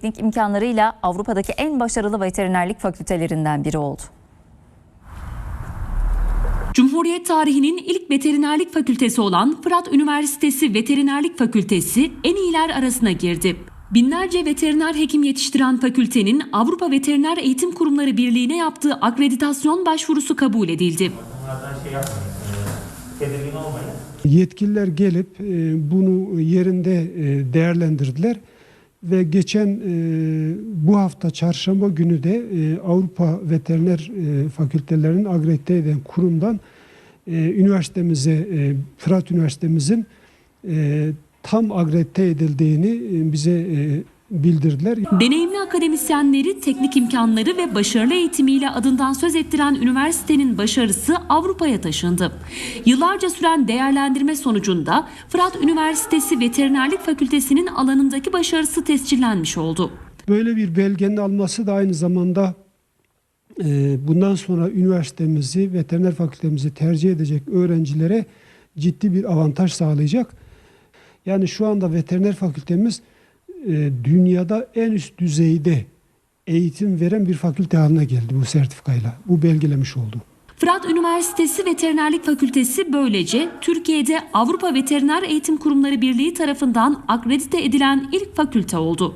teknik imkanlarıyla Avrupa'daki en başarılı veterinerlik fakültelerinden biri oldu. Cumhuriyet tarihinin ilk veterinerlik fakültesi olan Fırat Üniversitesi Veterinerlik Fakültesi en iyiler arasına girdi. Binlerce veteriner hekim yetiştiren fakültenin Avrupa Veteriner Eğitim Kurumları Birliği'ne yaptığı akreditasyon başvurusu kabul edildi. Şey e. Yetkililer gelip e, bunu yerinde e, değerlendirdiler ve geçen e, bu hafta çarşamba günü de e, Avrupa Veteriner e, Fakültelerinin akredite eden kurumdan e, üniversitemize e, Fırat Üniversitemizin e, tam akredite edildiğini e, bize e, bildirdiler. Deneyimli akademisyenleri, teknik imkanları ve başarılı eğitimiyle adından söz ettiren üniversitenin başarısı Avrupa'ya taşındı. Yıllarca süren değerlendirme sonucunda Fırat Üniversitesi Veterinerlik Fakültesi'nin alanındaki başarısı tescillenmiş oldu. Böyle bir belgenin alması da aynı zamanda e, bundan sonra üniversitemizi, veteriner fakültemizi tercih edecek öğrencilere ciddi bir avantaj sağlayacak. Yani şu anda veteriner fakültemiz e, dünyada en üst düzeyde eğitim veren bir fakülte haline geldi bu sertifikayla. Bu belgelemiş oldu. Fırat Üniversitesi Veterinerlik Fakültesi böylece Türkiye'de Avrupa Veteriner Eğitim Kurumları Birliği tarafından akredite edilen ilk fakülte oldu.